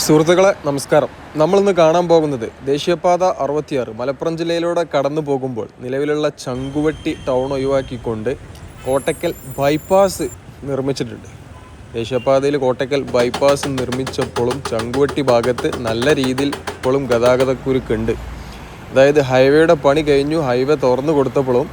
സുഹൃത്തുക്കളെ നമസ്കാരം. നമ്മളിന്ന് കാണാൻ പോകുന്നത് ദേശീയപാത അറുപത്തിയാറ് മലപ്പുറം ജില്ലയിലൂടെ കടന്നു പോകുമ്പോൾ നിലവിലുള്ള ചങ്കുവെട്ടി ടൗൺ ഒഴിവാക്കിക്കൊണ്ട് കോട്ടക്കൽ ബൈപ്പാസ് നിർമ്മിച്ചിട്ടുണ്ട്. ദേശീയപാതയിൽ കോട്ടക്കൽ ബൈപ്പാസ് നിർമ്മിച്ചപ്പോഴും ചങ്കുവെട്ടി ഭാഗത്ത് നല്ല രീതിയിൽ ഇപ്പോഴും ഗതാഗതക്കുരുക്കുണ്ട്. അതായത് ഹൈവേയുടെ പണി കഴിഞ്ഞു ഹൈവേ തുറന്നു കൊടുത്തപ്പോഴും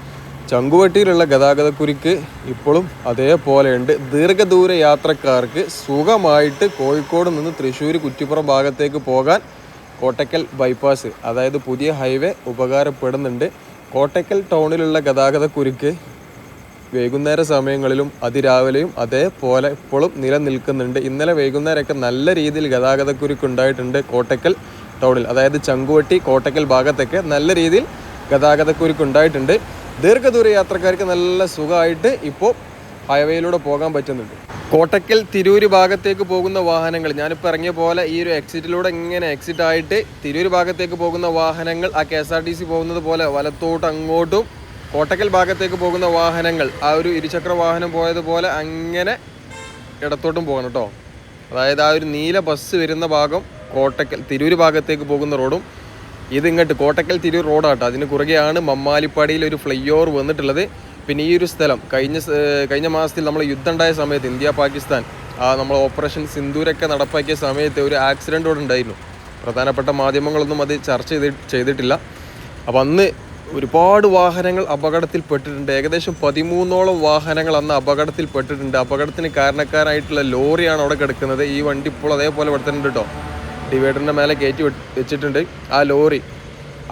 ചങ്കുവട്ടിയിലുള്ള ഗതാഗതക്കുരുക്ക് ഇപ്പോഴും അതേപോലെയുണ്ട്. ദീർഘദൂര യാത്രക്കാർക്ക് സുഖമായിട്ട് കോഴിക്കോട് നിന്ന് തൃശ്ശൂർ കുറ്റിപ്പുറം ഭാഗത്തേക്ക് പോകാൻ കോട്ടക്കൽ ബൈപ്പാസ് അതായത് പുതിയ ഹൈവേ ഉപകാരപ്പെടുന്നുണ്ട്. കോട്ടക്കൽ ടൗണിലുള്ള ഗതാഗതക്കുരുക്ക് വൈകുന്നേര സമയങ്ങളിലും അതിരാവിലെയും അതേപോലെ ഇപ്പോഴും നിലനിൽക്കുന്നുണ്ട്. ഇന്നലെ വൈകുന്നേരമൊക്കെ നല്ല രീതിയിൽ ഗതാഗതക്കുരുക്ക് ഉണ്ടായിട്ടുണ്ട് കോട്ടക്കൽ ടൗണിൽ. അതായത് ചങ്കുവട്ടി കോട്ടക്കൽ ഭാഗത്തൊക്കെ നല്ല രീതിയിൽ ഗതാഗതക്കുരുക്ക് ഉണ്ടായിട്ടുണ്ട്. ദീർഘദൂര യാത്രക്കാർക്ക് നല്ല സുഖമായിട്ട് ഇപ്പോൾ ഹൈവേയിലൂടെ പോകാൻ പറ്റുന്നുണ്ട്. കോട്ടക്കൽ തിരൂര് ഭാഗത്തേക്ക് പോകുന്ന വാഹനങ്ങൾ ഞാനിപ്പോൾ ഇറങ്ങിയ പോലെ ഈ ഒരു എക്സിറ്റിലൂടെ ഇങ്ങനെ എക്സിറ്റ് ആയിട്ട് തിരൂര് ഭാഗത്തേക്ക് പോകുന്ന വാഹനങ്ങൾ ആ K S R T C പോകുന്നത് പോലെ വലത്തോട്ട് അങ്ങോട്ടും കോട്ടക്കൽ ഭാഗത്തേക്ക് പോകുന്ന വാഹനങ്ങൾ ആ ഒരു ഇരുചക്ര വാഹനം പോയതുപോലെ അങ്ങനെ ഇടത്തോട്ടും പോകണം കേട്ടോ. അതായത് ആ ഒരു നീല ബസ് വരുന്ന ഭാഗം കോട്ടക്കൽ തിരൂര് ഭാഗത്തേക്ക് പോകുന്ന റോഡും ഇത് ഇങ്ങോട്ട് കോട്ടക്കൽ തിരൂർ റോഡാട്ടോ. അതിന് കുറുകെയാണ് മമ്മാലിപ്പാടിയിൽ ഒരു ഫ്ലൈ ഓവർ വന്നിട്ടുള്ളത്. പിന്നെ ഈ ഒരു സ്ഥലം കഴിഞ്ഞ കഴിഞ്ഞ മാസത്തിൽ നമ്മൾ യുദ്ധം ഉണ്ടായ സമയത്ത് ഇന്ത്യ പാകിസ്ഥാൻ നമ്മൾ ഓപ്പറേഷൻ സിന്ദൂരൊക്കെ നടപ്പാക്കിയ സമയത്ത് ഒരു ആക്സിഡന്റ് ഇവിടെ ഉണ്ടായിരുന്നു. പ്രധാനപ്പെട്ട മാധ്യമങ്ങളൊന്നും അത് ചർച്ച ചെയ്ത് ചെയ്തിട്ടില്ല. അപ്പം അന്ന് ഒരുപാട് വാഹനങ്ങൾ അപകടത്തിൽപ്പെട്ടിട്ടുണ്ട്. ഏകദേശം പതിമൂന്നോളം വാഹനങ്ങൾ അന്ന് അപകടത്തിൽപ്പെട്ടിട്ടുണ്ട്. അപകടത്തിന് കാരണക്കാരായിട്ടുള്ള ലോറിയാണ് അവിടെ കിടക്കുന്നത്. ഈ വണ്ടി ഇപ്പോൾ അതേപോലെ ഇവിടെ കേട്ടോ ഡിവൈഡറിന്റെ മേലെ കയറ്റി വെച്ചിട്ടുണ്ട്. ആ ലോറി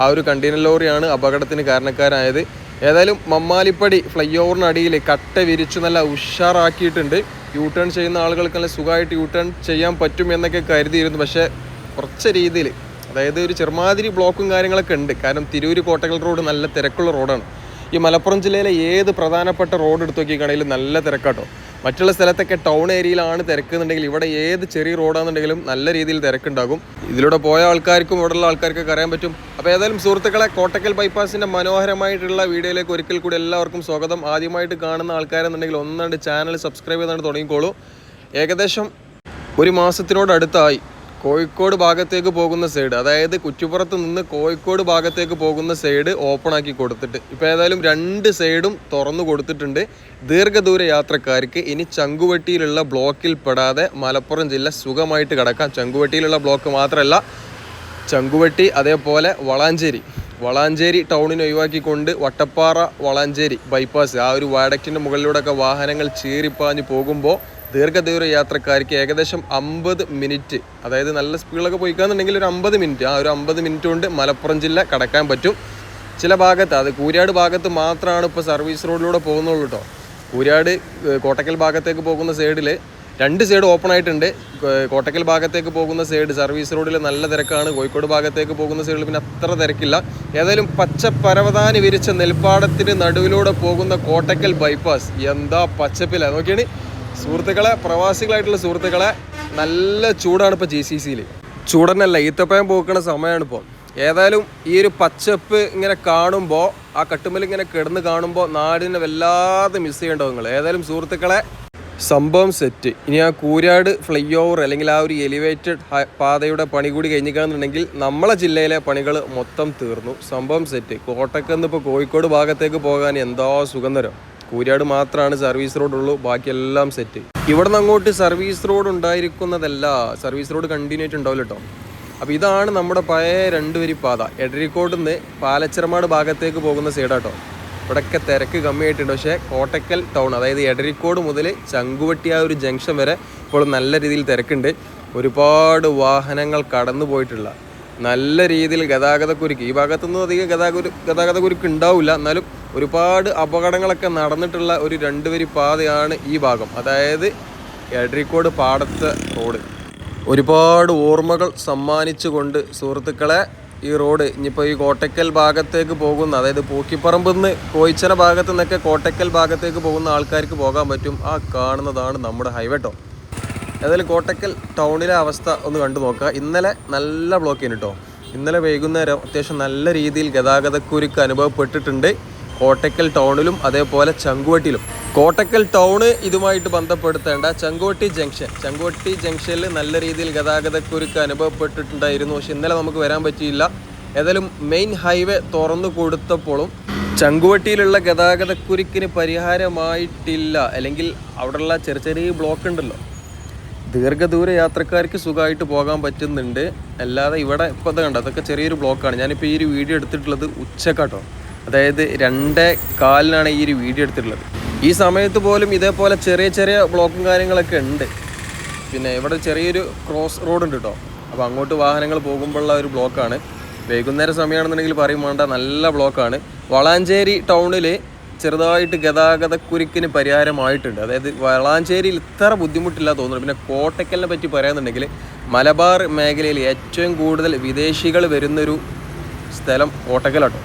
ആ ഒരു കണ്ടെയ്നർ ലോറിയാണ് അപകടത്തിന് കാരണക്കാരായത്. ഏതായാലും മമ്മാലിപ്പടി ഫ്ലൈ ഓവറിനടിയിൽ കട്ട വിരിച്ചു നല്ല ഉഷാറാക്കിയിട്ടുണ്ട്. യൂ ടേൺ ചെയ്യുന്ന ആളുകൾക്ക് നല്ല സുഖമായിട്ട് യൂ ടേൺ ചെയ്യാൻ പറ്റും എന്നൊക്കെ കരുതിയിരുന്നു. പക്ഷേ കുറച്ച് രീതിയിൽ അതായത് ഒരു ചെറുമാതിരി ബ്ലോക്കും കാര്യങ്ങളൊക്കെ ഉണ്ട്. കാരണം തിരൂര് കോട്ടകൽ റോഡ് നല്ല തിരക്കുള്ള റോഡാണ്. ഈ മലപ്പുറം ജില്ലയിലെ ഏത് പ്രധാനപ്പെട്ട റോഡ് എടുത്തു നോക്കിക്കുകയാണെങ്കിലും നല്ല തിരക്കാട്ടോ. മറ്റുള്ള സ്ഥലത്തൊക്കെ ടൗൺ ഏരിയയിലാണ് തിരക്കുന്നുണ്ടെങ്കിൽ ഇവിടെ ഏത് ചെറിയ റോഡാണെന്നുണ്ടെങ്കിലും നല്ല രീതിയിൽ തിരക്കുണ്ടാകും. ഇതിലൂടെ പോയ ആൾക്കാർക്കും ഇവിടെയുള്ള ആൾക്കാർക്കൊക്കെ അറിയാൻ പറ്റും. അപ്പോൾ ഏതായാലും സുഹൃത്തുക്കളെ കോട്ടക്കൽ ബൈപ്പാസിന്റെ മനോഹരമായിട്ടുള്ള വീഡിയോയിലേക്ക് ഒരിക്കൽ കൂടി എല്ലാവർക്കും സ്വാഗതം. ആദ്യമായിട്ട് കാണുന്ന ആൾക്കാരെന്നുണ്ടെങ്കിൽ ഒന്നാണ്ട് ചാനൽ സബ്സ്ക്രൈബ് ചെയ്താണ്ട് തുടങ്ങിക്കോളൂ. ഏകദേശം ഒരു മാസത്തിനോടടുത്തായി കോഴിക്കോട് ഭാഗത്തേക്ക് പോകുന്ന സൈഡ് അതായത് കുറ്റിപ്പുറത്ത് നിന്ന് കോഴിക്കോട് ഭാഗത്തേക്ക് പോകുന്ന സൈഡ് ഓപ്പൺ ആക്കി കൊടുത്തിട്ട് ഇപ്പോൾ ഏതായാലും രണ്ട് സൈഡും തുറന്നു കൊടുത്തിട്ടുണ്ട്. ദീർഘദൂര യാത്രക്കാർക്ക് ഇനി ചങ്കുവട്ടിയിലുള്ള ബ്ലോക്കിൽ പെടാതെ മലപ്പുറം ജില്ല സുഖമായിട്ട് കിടക്കാം. ചങ്കുവട്ടിയിലുള്ള ബ്ലോക്ക് മാത്രമല്ല ചങ്കുവെട്ടി അതേപോലെ വളാഞ്ചേരി. വളാഞ്ചേരി ടൗണിനെ ഒഴിവാക്കിക്കൊണ്ട് വട്ടപ്പാറ വളാഞ്ചേരി ബൈപ്പാസ് ആ ഒരു വാഡക്റ്റിന്റെ മുകളിലൂടെയൊക്കെ വാഹനങ്ങൾ ചീറിപ്പാഞ്ഞ് പോകുമ്പോൾ ദീർഘദൂര യാത്രക്കാർക്ക് ഏകദേശം അമ്പത് മിനിറ്റ് അതായത് നല്ല സ്പീഡിലൊക്കെ പോയിക്കാന്നുണ്ടെങ്കിൽ ഒരു അമ്പത് മിനിറ്റ്. ആ ഒരു അമ്പത് മിനിറ്റ് കൊണ്ട് മലപ്പുറം ജില്ല കടക്കാൻ പറ്റും. ചില ഭാഗത്ത് അത് കൂരാട് ഭാഗത്ത് മാത്രമാണ് ഇപ്പോൾ സർവീസ് റോഡിലൂടെ പോകുന്നുള്ളൂ കേട്ടോ കൂരാട് കോട്ടക്കൽ ഭാഗത്തേക്ക് പോകുന്ന സൈഡിൽ രണ്ട് സൈഡ് ഓപ്പൺ ആയിട്ടുണ്ട്. കോട്ടക്കൽ ഭാഗത്തേക്ക് പോകുന്ന സൈഡ് സർവീസ് റോഡിൽ നല്ല തിരക്കാണ്. കോഴിക്കോട് ഭാഗത്തേക്ക് പോകുന്ന സൈഡിൽ പിന്നെ അത്ര തിരക്കില്ല. ഏതായാലും പച്ച പരവതാനി വിരിച്ച നെൽപ്പാടത്തിന് നടുവിലൂടെ പോകുന്ന കോട്ടക്കൽ ബൈപ്പാസ്. എന്താ പച്ചപ്പില്ല നോക്കിയാണ്. സുഹൃത്തുക്കളെ പ്രവാസികളായിട്ടുള്ള സുഹൃത്തുക്കളെ നല്ല ചൂടാണ് ഇപ്പോൾ ജി സി സിയിൽ ചൂടനല്ല ഈത്തപ്പയം പോക്കണ സമയമാണ് ഇപ്പോൾ ഏതായാലും ഈ ഒരു പച്ചപ്പ് ഇങ്ങനെ കാണുമ്പോൾ ആ കട്ടുമ്പൽ ഇങ്ങനെ കിടന്ന് കാണുമ്പോൾ നാടിനെ വല്ലാതെ മിസ് ചെയ്യണ്ടോ നിങ്ങൾ ഏതായാലും സുഹൃത്തുക്കളെ സംഭവം സെറ്റ് ഇനി ആ കൂരാട് ഫ്ലൈ ഓവർ അല്ലെങ്കിൽ ആ ഒരു എലിവേറ്റഡ് പാതയുടെ പണി കൂടി കഴിഞ്ഞിക്കാന്നുണ്ടെങ്കിൽ നമ്മളെ ജില്ലയിലെ പണികൾ മൊത്തം തീർന്നു. സംഭവം സെറ്റ് കോട്ടക്കന്ന് ഇപ്പോൾ കോഴിക്കോട് ഭാഗത്തേക്ക് പോകാൻ എന്തോ സുഖം കൂരാട് മാത്രമാണ് സർവീസ് റോഡ് ഉള്ളൂ ബാക്കിയെല്ലാം സെറ്റ് ഇവിടെ നിന്ന് അങ്ങോട്ട് സർവീസ് റോഡ് ഉണ്ടായിരിക്കുന്നതല്ല സർവീസ് റോഡ് കണ്ടിന്യൂ ആയിട്ട് ഉണ്ടാവില്ല കേട്ടോ അപ്പോൾ ഇതാണ് നമ്മുടെ പഴയ രണ്ടുവരി പാത. എടരിക്കോട് നിന്ന് പാലച്ചിറമാട് ഭാഗത്തേക്ക് പോകുന്ന സൈഡാട്ടോ ഇവിടെയൊക്കെ തിരക്ക് കമ്മിയായിട്ടുണ്ട്. പക്ഷേ കോട്ടക്കൽ ടൗൺ അതായത് എടരിക്കോട് മുതൽ ചങ്കുവട്ടി ആ ഒരു ജംഗ്ഷൻ വരെ ഇപ്പോൾ നല്ല രീതിയിൽ തിരക്കുണ്ട്. ഒരുപാട് വാഹനങ്ങൾ കടന്നു പോയിട്ടുള്ള നല്ല രീതിയിൽ ഗതാഗതക്കുരുക്ക് ഈ ഭാഗത്തൊന്നും അധികം ഗതാഗത ഗതാഗതക്കുരുക്ക് ഉണ്ടാവില്ല. എന്നാലും ഒരുപാട് അപകടങ്ങളൊക്കെ നടന്നിട്ടുള്ള ഒരു രണ്ടുവരി പാതയാണ് ഈ ഭാഗം. അതായത് എടരിക്കോട് പാടത്തെ റോഡ്. ഒരുപാട് ഓർമ്മകൾ സമ്മാനിച്ചുകൊണ്ട് സുഹൃത്തുക്കളെ ഈ റോഡ് ഇനിയിപ്പോൾ ഈ കോട്ടക്കൽ ഭാഗത്തേക്ക് പോകുന്ന അതായത് പൂക്കിപ്പറമ്പിൽ നിന്ന് കോയിച്ചന ഭാഗത്തു നിന്നൊക്കെ കോട്ടക്കൽ ഭാഗത്തേക്ക് പോകുന്ന ആൾക്കാർക്ക് പോകാൻ പറ്റും. ആ കാണുന്നതാണ് നമ്മുടെ ഹൈവേ ടോ ഏതായാലും കോട്ടക്കൽ ടൗണിലെ അവസ്ഥ ഒന്ന് കണ്ടു നോക്കുക. ഇന്നലെ നല്ല ബ്ലോക്ക് ചെയ്യുന്നു കേട്ടോ ഇന്നലെ വൈകുന്നേരം അത്യാവശ്യം നല്ല രീതിയിൽ ഗതാഗതക്കുരുക്ക് അനുഭവപ്പെട്ടിട്ടുണ്ട് കോട്ടക്കൽ ടൗണിലും അതേപോലെ ചങ്കുവട്ടിയിലും. കോട്ടക്കൽ ടൗണ് ഇതുമായിട്ട് ബന്ധപ്പെടുത്തേണ്ട ചങ്കുവട്ടി ജംഗ്ഷൻ. ചങ്കുവട്ടി ജംഗ്ഷനിൽ നല്ല രീതിയിൽ ഗതാഗതക്കുരുക്ക് അനുഭവപ്പെട്ടിട്ടുണ്ടായിരുന്നു. പക്ഷെ ഇന്നലെ നമുക്ക് വരാൻ പറ്റിയില്ല. ഏതായാലും മെയിൻ ഹൈവേ തുറന്നു കൊടുത്തപ്പോഴും ചങ്കുവട്ടിയിലുള്ള ഗതാഗതക്കുരുക്കിന് പരിഹാരമായിട്ടില്ല. അല്ലെങ്കിൽ അവിടെയുള്ള ചെറിയ ചെറിയ ബ്ലോക്ക് ഉണ്ടല്ലോ. ദീർഘദൂര യാത്രക്കാർക്ക് സുഖമായിട്ട് പോകാൻ പറ്റുന്നുണ്ട്. അല്ലാതെ ഇവിടെ ഇപ്പോൾ അത് കണ്ടോ അതൊക്കെ ചെറിയൊരു ബ്ലോക്കാണ്. ഞാനിപ്പോൾ ഈ ഒരു വീഡിയോ എടുത്തിട്ടുള്ളത് ഉച്ചക്കാട്ടോ. അതായത് രണ്ടേ കാലിനാണ് ഈ ഒരു വീഡിയോ എടുത്തിട്ടുള്ളത്. ഈ സമയത്ത് പോലും ഇതേപോലെ ചെറിയ ചെറിയ ബ്ലോക്കും കാര്യങ്ങളൊക്കെ ഉണ്ട്. പിന്നെ ഇവിടെ ചെറിയൊരു ക്രോസ് റോഡ് ഉണ്ട് കേട്ടോ. അപ്പോൾ അങ്ങോട്ട് വാഹനങ്ങൾ പോകുമ്പോഴുള്ള ഒരു ബ്ലോക്കാണ്. വൈകുന്നേരം സമയമാണെന്നുണ്ടെങ്കിൽ പറയും വേണ്ട നല്ല ബ്ലോക്കാണ്. വളാഞ്ചേരി ടൗണിൽ ചെറുതായിട്ട് ഗതാഗതക്കുരുക്കിന് പരിഹാരമായിട്ടുണ്ട്. അതായത് വളാഞ്ചേരിയിൽ ഇത്ര ബുദ്ധിമുട്ടില്ല തോന്നുന്നു. പിന്നെ കോട്ടക്കലിനെ പറ്റി പറയാന്നുണ്ടെങ്കിൽ മലബാർ മേഖലയിൽ ഏറ്റവും കൂടുതൽ വിദേശികൾ വരുന്നൊരു സ്ഥലം കോട്ടക്കലാട്ടോ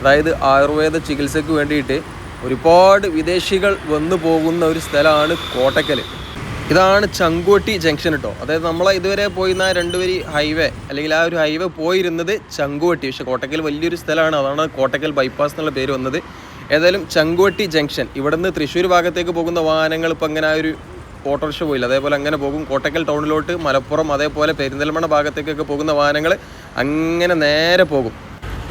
അതായത് ആയുർവേദ ചികിത്സയ്ക്ക് വേണ്ടിയിട്ട് ഒരുപാട് വിദേശികൾ വന്നു പോകുന്ന ഒരു സ്ഥലമാണ് കോട്ടക്കൽ ഇതാണ് ചങ്കോട്ടി ജംഗ്ഷൻ കേട്ടോ അതായത് നമ്മൾ ഇതുവരെ പോയിരുന്ന രണ്ടുപേരി ഹൈവേ അല്ലെങ്കിൽ ആ ഒരു ഹൈവേ പോയിരുന്നത് ചങ്കോട്ടി. പക്ഷേ കോട്ടക്കൽ വലിയൊരു സ്ഥലമാണ്. അതാണ് കോട്ടക്കൽ ബൈപ്പാസ് എന്നുള്ള പേര് വന്നത്. ഏതായാലും ചങ്കുവട്ടി ജംഗ്ഷൻ. ഇവിടുന്ന് തൃശ്ശൂർ ഭാഗത്തേക്ക് പോകുന്ന വാഹനങ്ങൾ ഇപ്പം അങ്ങനെ ഒരു ഓട്ടോറിക്ഷ പോയില്ല അതേപോലെ അങ്ങനെ പോകും. കോട്ടക്കൽ ടൗണിലോട്ട് മലപ്പുറം അതേപോലെ പെരിന്തൽമണ്ണ ഭാഗത്തേക്കൊക്കെ പോകുന്ന വാഹനങ്ങൾ അങ്ങനെ നേരെ പോകും.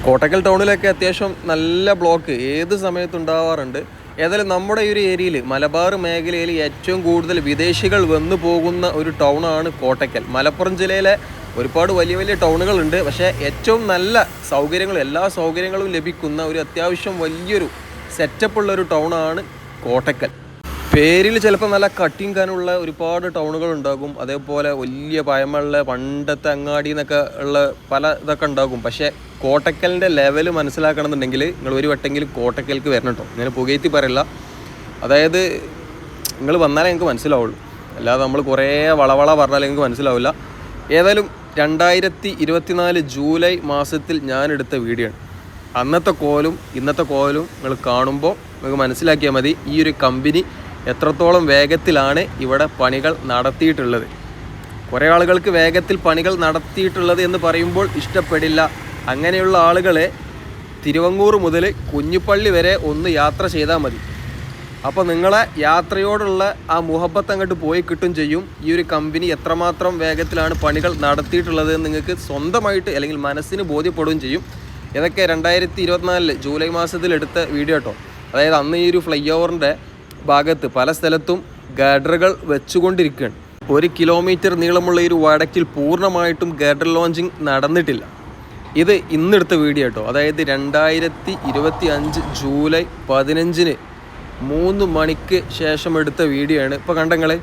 കോട്ടക്കൽ ടൗണിലൊക്കെ അത്യാവശ്യം നല്ല ബ്ലോക്ക് ഏത് സമയത്തുണ്ടാവാറുണ്ട് ഏതായാലും നമ്മുടെ ഈ ഒരു ഏരിയയിൽ മലബാർ മേഖലയിൽ ഏറ്റവും കൂടുതൽ വിദേശികൾ വന്നു പോകുന്ന ഒരു ടൗണാണ് കോട്ടക്കൽ. മലപ്പുറം ജില്ലയിലെ ഒരുപാട് വലിയ വലിയ ടൗണുകളുണ്ട് പക്ഷേ ഏറ്റവും നല്ല സൗകര്യങ്ങളും എല്ലാ സൗകര്യങ്ങളും ലഭിക്കുന്ന ഒരു അത്യാവശ്യം വലിയൊരു സെറ്റപ്പുള്ള ഒരു ടൗണാണ് കോട്ടക്കൽ. പേരിൽ ചിലപ്പോൾ നല്ല കട്ടിങ് കാനുള്ള ഒരുപാട് ടൗണുകൾ ഉണ്ടാകും. അതേപോലെ വലിയ പഴമയുള്ള പണ്ടത്തെ അങ്ങാടി എന്നൊക്കെ ഉള്ള പല ഇതൊക്കെ ഉണ്ടാകും. പക്ഷേ കോട്ടക്കലിന്റെ ലെവൽ മനസ്സിലാക്കണമെന്നുണ്ടെങ്കിൽ നിങ്ങൾ ഒരു വട്ടെങ്കിലും കോട്ടക്കൽക്ക് വരണം കേട്ടോ ഞാൻ പുകയത്തി പറയില്ല. അതായത് നിങ്ങൾ വന്നാലേ ഞങ്ങൾക്ക് മനസ്സിലാവുള്ളൂ. അല്ലാതെ നമ്മൾ കുറേ വളവള പറഞ്ഞാൽ നിങ്ങൾക്ക് മനസ്സിലാവില്ല. ഏതായാലും രണ്ടായിരത്തി ഇരുപത്തിനാല് ജൂലൈ മാസത്തിൽ ഞാൻ എടുത്ത വീഡിയോ ആണ്. അന്നത്തെ കോലും ഇന്നത്തെ കോലും നിങ്ങൾ കാണുമ്പോൾ നിങ്ങൾക്ക് മനസ്സിലാക്കിയാൽ മതി ഈ ഒരു കമ്പനി എത്രത്തോളം വേഗത്തിലാണ് ഇവിടെ പണികൾ നടത്തിയിട്ടുള്ളത്. കുറേ ആളുകൾക്ക് വേഗത്തിൽ പണികൾ നടത്തിയിട്ടുള്ളത് എന്ന് പറയുമ്പോൾ ഇഷ്ടപ്പെടില്ല. അങ്ങനെയുള്ള ആളുകളെ തിരുവങ്ങൂർ മുതൽ കുഞ്ഞിപ്പള്ളി വരെ ഒന്ന് യാത്ര ചെയ്താൽ മതി. അപ്പോൾ നിങ്ങളെ യാത്രയോടുള്ള ആ മുഹബത്ത് അങ്ങോട്ട് പോയി കിട്ടും ചെയ്യും. ഈ ഒരു കമ്പനി എത്രമാത്രം വേഗത്തിലാണ് പണികൾ നടത്തിയിട്ടുള്ളത് നിങ്ങൾക്ക് സ്വന്തമായിട്ട് അല്ലെങ്കിൽ മനസ്സിന് ബോധ്യപ്പെടുകയും ചെയ്യും. ഇതൊക്കെ രണ്ടായിരത്തി ഇരുപത്തിനാലിൽ ജൂലൈ മാസത്തിൽ എടുത്ത വീഡിയോ കേട്ടോ അതായത് അന്ന് ഈ ഒരു ഫ്ലൈ ഓവറിന്റെ ഭാഗത്ത് പല സ്ഥലത്തും ഗാഡറുകൾ വെച്ചുകൊണ്ടിരിക്കുകയാണ്. ഒരു കിലോമീറ്റർ നീളമുള്ള ഈ ഒരു വടക്കിൽ പൂർണമായിട്ടും ഗാഡർ ലോഞ്ചിങ് നടന്നിട്ടില്ല. ഇത് ഇന്നെടുത്ത വീഡിയോ കേട്ടോ അതായത് രണ്ടായിരത്തി ഇരുപത്തി അഞ്ച് ജൂലൈ പതിനഞ്ചിന് മൂന്ന് മണിക്ക് ശേഷം എടുത്ത വീഡിയോ ആണ്. ഇപ്പോൾ കണ്ടങ്ങളെ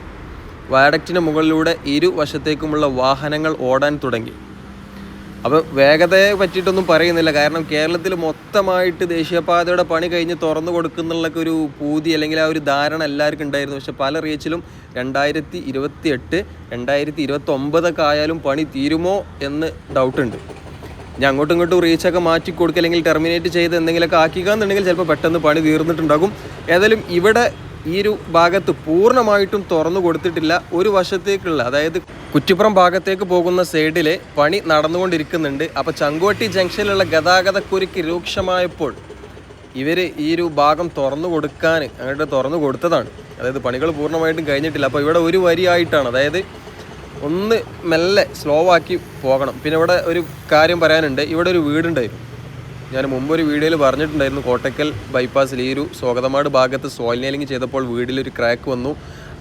വയഡക്റ്റിന് മുകളിലൂടെ ഇരുവശത്തേക്കുമുള്ള വാഹനങ്ങൾ ഓടാൻ തുടങ്ങി. അപ്പോൾ വേഗതയെ പറ്റിയിട്ടൊന്നും പറയുന്നില്ല. കാരണം കേരളത്തിൽ മൊത്തമായിട്ട് ദേശീയപാതയുടെ പണി കഴിഞ്ഞ് തുറന്നു കൊടുക്കുന്നുള്ളൊക്കെ ഒരു പൂതി അല്ലെങ്കിൽ ആ ഒരു ധാരണ എല്ലാവർക്കും ഉണ്ടായിരുന്നു. പക്ഷെ പല റീച്ചിലും രണ്ടായിരത്തി ഇരുപത്തി എട്ട് രണ്ടായിരത്തി ഇരുപത്തി ഒമ്പതൊക്കെ ആയാലും പണി തീരുമോ എന്ന് ഡൗട്ടുണ്ട്. ഞാൻ അങ്ങോട്ടും ഇങ്ങോട്ടും റീച്ചൊക്കെ മാറ്റി കൊടുക്കുക അല്ലെങ്കിൽ ടെർമിനേറ്റ് ചെയ്ത് എന്തെങ്കിലുമൊക്കെ ആക്കിക്കുക എന്നുണ്ടെങ്കിൽ ചിലപ്പോൾ പെട്ടെന്ന് പണി തീർന്നിട്ടുണ്ടാകും. ഏതായാലും ഇവിടെ ഈ ഒരു ഭാഗത്ത് പൂർണമായിട്ടും തുറന്നു കൊടുത്തിട്ടില്ല. ഒരു വശത്തേക്കുള്ള അതായത് കുറ്റിപ്പുറം ഭാഗത്തേക്ക് പോകുന്ന സൈഡിലെ പണി നടന്നുകൊണ്ടിരിക്കുന്നുണ്ട്. അപ്പോൾ ചങ്കോട്ടി ജംഗ്ഷനിലുള്ള ഗതാഗതക്കുരുക്ക് രൂക്ഷമായപ്പോൾ ഇവർ ഈ ഒരു ഭാഗം തുറന്നു കൊടുക്കാൻ അങ്ങോട്ട് തുറന്നു കൊടുത്തതാണ്. അതായത് പണികൾ പൂർണമായിട്ടും കഴിഞ്ഞിട്ടില്ല. അപ്പോൾ ഇവിടെ ഒരു വരിയായിട്ടാണ്. അതായത് ഒന്ന് മെല്ലെ സ്ലോ ആക്കി പോകണം. പിന്നെ ഇവിടെ ഒരു കാര്യം പറയാനുണ്ട്. ഇവിടെ ഒരു വീടുണ്ടായിരുന്നു. ഞാൻ മുമ്പ് ഒരു വീഡിയോയിൽ പറഞ്ഞിട്ടുണ്ടായിരുന്നു കോട്ടക്കൽ ബൈപ്പാസിൽ ഈ ഒരു സ്വാഗതമാട് ഭാഗത്ത് സോയിൽ നെയിലിംഗ് ചെയ്തപ്പോൾ വീടിലൊരു ക്രാക്ക് വന്നു.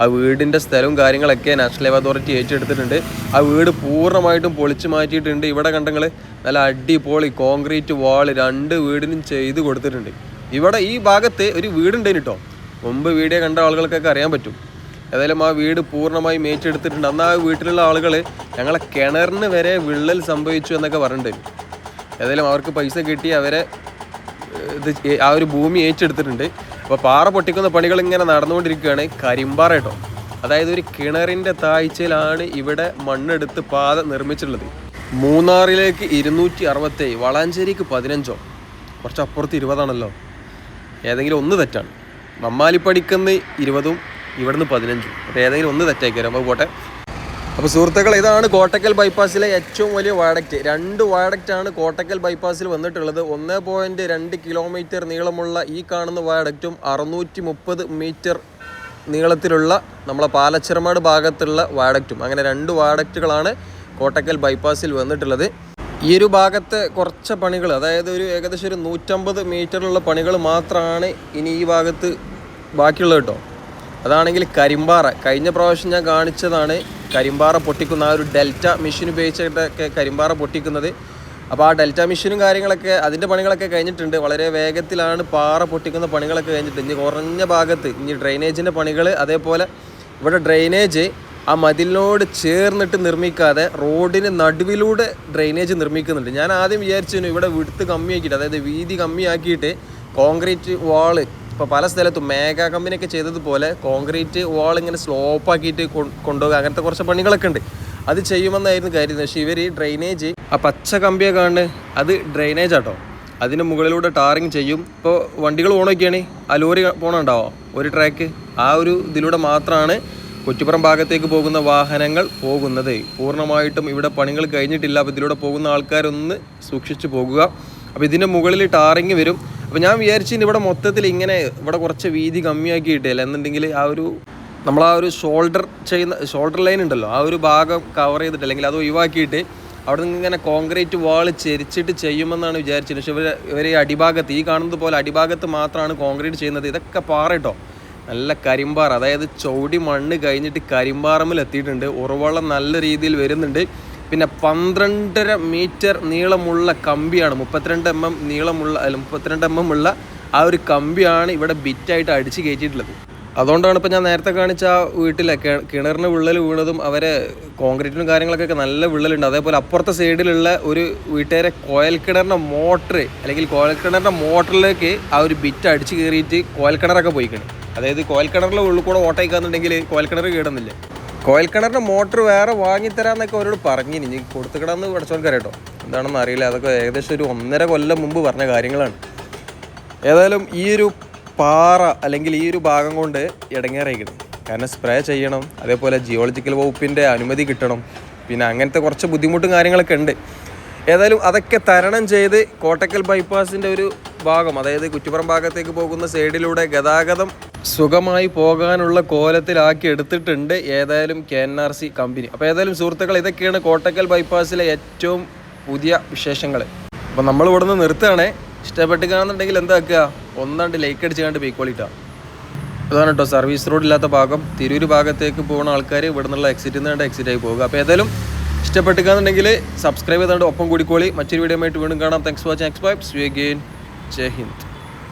ആ വീടിന്റെ സ്ഥലവും കാര്യങ്ങളൊക്കെ നാഷണൽ ഹൈവേ അതോറിറ്റി ഏറ്റെടുത്തിട്ടുണ്ട്. ആ വീട് പൂർണമായിട്ടും പൊളിച്ചു മാറ്റിയിട്ടുണ്ട്. ഇവിടെ കണ്ടങ്ങൾ നല്ല അടിപൊളി കോൺക്രീറ്റ് വാൾ രണ്ട് വീടിനും ചെയ്ത് കൊടുത്തിട്ടുണ്ട്. ഇവിടെ ഈ ഭാഗത്ത് ഒരു വീടുണ്ട് കേട്ടോ മുമ്പ് വീഡിയോ കണ്ട ആളുകൾക്കൊക്കെ അറിയാൻ പറ്റും. ഏതായാലും ആ വീട് പൂർണമായും മേച്ചെടുത്തിട്ടുണ്ട് അന്ന് ആ വീട്ടിലുള്ള ആളുകൾ ഞങ്ങളെ കിണറിന് വരെ വിള്ളൽ സംഭവിച്ചു എന്നൊക്കെ പറഞ്ഞിട്ടുണ്ടായിരുന്നു ഏതായാലും അവർക്ക് പൈസ കിട്ടി അവരെ ഇത് ആ ഒരു ഭൂമി ഏറ്റെടുത്തിട്ടുണ്ട്. അപ്പോൾ പാറ പൊട്ടിക്കുന്ന പണികൾ ഇങ്ങനെ നടന്നുകൊണ്ടിരിക്കുകയാണ് കരിമ്പാറ കേട്ടോ. അതായത് ഒരു കിണറിന്റെ താഴ്ചയിലാണ് ഇവിടെ മണ്ണെടുത്ത് പാത നിർമ്മിച്ചിട്ടുള്ളത്. മൂന്നാറിലേക്ക് ഇരുന്നൂറ്റി അറുപത്തേഴ് വളാഞ്ചേരിക്ക് പതിനഞ്ചോ കുറച്ച് അപ്പുറത്ത് ഇരുപതാണല്ലോ. ഏതെങ്കിലും ഒന്ന് തെറ്റാണ്. മമ്മാലിപ്പടിക്കുന്ന ഇരുപതും ഇവിടുന്ന് പതിനഞ്ചും. അപ്പോൾ ഏതെങ്കിലും ഒന്ന് തെറ്റായി അപ്പോൾ പോട്ടെ. അപ്പോൾ സുഹൃത്തുക്കൾ ഇതാണ് കോട്ടക്കൽ ബൈപ്പാസിലെ ഏറ്റവും വലിയ വാഡക്റ്റ്. രണ്ട് വാഡക്റ്റ് ആണ് കോട്ടക്കൽ ബൈപ്പാസിൽ വന്നിട്ടുള്ളത്. ഒന്ന് പോയിന്റ് രണ്ട് കിലോമീറ്റർ നീളമുള്ള ഈ കാണുന്ന വാഡക്റ്റും അറുന്നൂറ്റി മുപ്പത് മീറ്റർ നീളത്തിലുള്ള നമ്മളെ പാലച്ചിറമാട് ഭാഗത്തുള്ള വാഡക്റ്റും. അങ്ങനെ രണ്ട് വാഡക്റ്റുകളാണ് കോട്ടക്കൽ ബൈപ്പാസിൽ വന്നിട്ടുള്ളത്. ഈ ഒരു ഭാഗത്തെ കുറച്ച് പണികൾ അതായത് ഒരു ഏകദേശം ഒരു നൂറ്റമ്പത് മീറ്ററിലുള്ള പണികൾ മാത്രമാണ് ഇനി ഈ ഭാഗത്ത് ബാക്കിയുള്ളത് കേട്ടോ. അതാണെങ്കിൽ കരിമ്പാറ. കഴിഞ്ഞ പ്രാവശ്യം ഞാൻ കാണിച്ചതാണ് കരിമ്പാറ പൊട്ടിക്കുന്ന ആ ഒരു ഡെൽറ്റ മെഷീൻ ഉപയോഗിച്ചിട്ടൊക്കെ കരിമ്പാറ പൊട്ടിക്കുന്നത്. അപ്പോൾ ആ ഡെൽറ്റ മെഷീനും കാര്യങ്ങളൊക്കെ അതിന്റെ പണികളൊക്കെ കഴിഞ്ഞിട്ടുണ്ട്. വളരെ വേഗത്തിലാണ് പാറ പൊട്ടിക്കുന്ന പണികളൊക്കെ കഴിഞ്ഞിട്ട് ഇനി കുറഞ്ഞ ഭാഗത്ത് ഇനി ഡ്രെയിനേജിന്റെ പണികൾ അതേപോലെ ഇവിടെ ഡ്രെയിനേജ് ആ മതിലിനോട് ചേർന്നിട്ട് നിർമ്മിക്കാതെ റോഡിന് നടുവിലൂടെ ഡ്രെയിനേജ് നിർമ്മിക്കുന്നുണ്ട്. ഞാൻ ആദ്യം വിചാരിച്ചു ഇവിടെ വിടുത്ത് കമ്മിയാക്കിയിട്ട് അതായത് വീതി കമ്മിയാക്കിയിട്ട് കോൺക്രീറ്റ് വാൾ ഇപ്പോൾ പല സ്ഥലത്തും മേഘ കമ്പനിയൊക്കെ ചെയ്തതുപോലെ കോൺക്രീറ്റ് വാൾ ഇങ്ങനെ സ്ലോപ്പ് ആക്കിയിട്ട് കൊണ്ടുപോകുക അങ്ങനത്തെ കുറച്ച് പണികളൊക്കെ ഉണ്ട്. അത് ചെയ്യുമെന്നായിരുന്നു കാര്യം. പക്ഷേ ഇവർ ഡ്രെയിനേജ് ആ പച്ച കമ്പിയെ കാണുന്നത് അത് ഡ്രെയിനേജ് ആട്ടോ. അതിന് മുകളിലൂടെ ടാറിങ് ചെയ്യും. ഇപ്പോൾ വണ്ടികൾ പോകണമൊക്കെയാണ് ആ ലോറി പോകണുണ്ടാവോ ഒരു ട്രാക്ക് ആ ഒരു ഇതിലൂടെ മാത്രമാണ് കുറ്റിപ്പുറം ഭാഗത്തേക്ക് പോകുന്ന വാഹനങ്ങൾ പോകുന്നത്. പൂർണമായിട്ടും ഇവിടെ പണികൾ കഴിഞ്ഞിട്ടില്ല. അപ്പോൾ ഇതിലൂടെ പോകുന്ന ആൾക്കാരൊന്ന് സൂക്ഷിച്ചു പോകുക. അപ്പോൾ ഇതിന്റെ മുകളിൽ ടാറിങ് വരും. അപ്പോൾ ഞാൻ വിചാരിച്ചു ഇവിടെ മൊത്തത്തിൽ ഇങ്ങനെ ഇവിടെ കുറച്ച് വീതി കമ്മിയാക്കിയിട്ട് എന്നുണ്ടെങ്കിൽ ആ ഒരു നമ്മൾ ആ ഒരു ഷോൾഡർ ചെയ്യുന്ന ഷോൾഡർ ലൈൻ ഉണ്ടല്ലോ ആ ഒരു ഭാഗം കവർ ചെയ്തിട്ട് അല്ലെങ്കിൽ അത് ഒഴിവാക്കിയിട്ട് അവിടെ നിന്ന് ഇങ്ങനെ കോൺക്രീറ്റ് വാൾ ചെരിച്ചിട്ട് ചെയ്യുമെന്നാണ് വിചാരിച്ചത് പക്ഷേ ഇവർ ഇവർ ഈ അടിഭാഗത്ത് ഈ കാണുന്നത് പോലെ അടിഭാഗത്ത് മാത്രമാണ് കോൺക്രീറ്റ് ചെയ്യുന്നത്. ഇതൊക്കെ പാറ കേട്ടോ. നല്ല കരിമ്പാറ. അതായത് ചൗടി മണ്ണ് കഴിഞ്ഞിട്ട് കരിമ്പാറമ്മിൽ എത്തിയിട്ടുണ്ട് ഉറവളം നല്ല രീതിയിൽ വരുന്നുണ്ട്. പിന്നെ പന്ത്രണ്ടര മീറ്റർ നീളമുള്ള കമ്പിയാണ് മുപ്പത്തിരണ്ട് എം എം നീളമുള്ള അല്ല മുപ്പത്തിരണ്ട് എം എം ഉള്ള ആ ഒരു കമ്പിയാണ് ഇവിടെ ബിറ്റായിട്ട് അടിച്ച് കയറ്റിയിട്ടുള്ളത്. അതുകൊണ്ടാണ് ഇപ്പോൾ ഞാൻ നേരത്തെ കാണിച്ച ആ വീട്ടിലെ കിണറിന് വിള്ളൽ വീണതും അവരെ കോൺക്രീറ്റിനും കാര്യങ്ങളൊക്കെ നല്ല വിള്ളലുണ്ട്. അതേപോലെ അപ്പുറത്തെ സൈഡിലുള്ള ഒരു വീട്ടുകാരെ കോയൽ കിണറിന്റെ മോട്ടർ അല്ലെങ്കിൽ കോയൽ കിണറിന്റെ മോട്ടറിലേക്ക് ആ ഒരു ബിറ്റ് അടിച്ച് കയറിയിട്ട് കോയൽ കിണറൊക്കെ പോയിക്കണം. അതായത് കോയൽ കിണറിലെ ഉള്ളിൽ കൂടെ ഓട്ടയിക്കാന്നുണ്ടെങ്കിൽ കോയൽ കിണർ കേടുന്നില്ല. കോയൽ കിണറിന്റെ മോട്ടർ വേറെ വാങ്ങിത്തരാന്നൊക്കെ അവരോട് പറഞ്ഞു. ഇനി കൊടുത്തുകിടാന്ന് പഠിച്ചോൾക്കറിയാട്ടോ എന്താണെന്ന് അറിയില്ല. അതൊക്കെ ഏകദേശം ഒരു ഒന്നര കൊല്ലം മുമ്പ് പറഞ്ഞ കാര്യങ്ങളാണ്. ഏതായാലും ഈ ഒരു പാറ അല്ലെങ്കിൽ ഈ ഒരു ഭാഗം കൊണ്ട് ഇടങ്ങേറിയിക്കണം. കാരണം സ്പ്രേ ചെയ്യണം. അതേപോലെ ജിയോളജിക്കൽ വകുപ്പിന്റെ അനുമതി കിട്ടണം. പിന്നെ അങ്ങനത്തെ കുറച്ച് ബുദ്ധിമുട്ടും കാര്യങ്ങളൊക്കെ ഉണ്ട്. ഏതായാലും അതൊക്കെ തരണം ചെയ്ത് കോട്ടക്കൽ ബൈപ്പാസിന്റെ ഒരു ഭാഗം അതായത് കുറ്റിപ്പുറം ഭാഗത്തേക്ക് പോകുന്ന സൈഡിലൂടെ ഗതാഗതം സുഖമായി പോകാനുള്ള കോലത്തിലാക്കി എടുത്തിട്ടുണ്ട് ഏതായാലും K N R C company. അപ്പോൾ ഏതായാലും സുഹൃത്തുക്കൾ ഇതൊക്കെയാണ് കോട്ടക്കൽ ബൈപ്പാസിലെ ഏറ്റവും പുതിയ വിശേഷങ്ങൾ. അപ്പോൾ നമ്മൾ ഇവിടെ നിന്ന് നിർത്തുകയാണേ. ഇഷ്ടപ്പെട്ട് എന്താ എന്താക്കുക? ഒന്നാണ്ട് ലൈക്ക് അടിച്ച് കണ്ട് പോയിക്കോളിട്ടാ. അതാണ് കേട്ടോ സർവീസ് റോഡ് ഇല്ലാത്ത ഭാഗം. തിരൂര് ഭാഗത്തേക്ക് പോകുന്ന ആൾക്കാർ ഇവിടെ നിന്നുള്ള എക്സിറ്റിൽ നിന്ന് എക്സിറ്റ് ആയി പോകുക. അപ്പോൾ ഏതായാലും ഇഷ്ടപ്പെട്ടുകയാണെന്നുണ്ടെങ്കിൽ സബ്സ്ക്രൈബ് ചെയ്തുകൊണ്ട് ഒപ്പം കൂടിക്കോളി. മറ്റൊരു വീഡിയോ ആയിട്ട് വീണ്ടും കാണാം. താങ്ക്സ് ഫോർ വാച്ചിങ് എക്സ്പൈബ്സ് യു അഗെയിൻ ജയ് ഹിന്ദ്.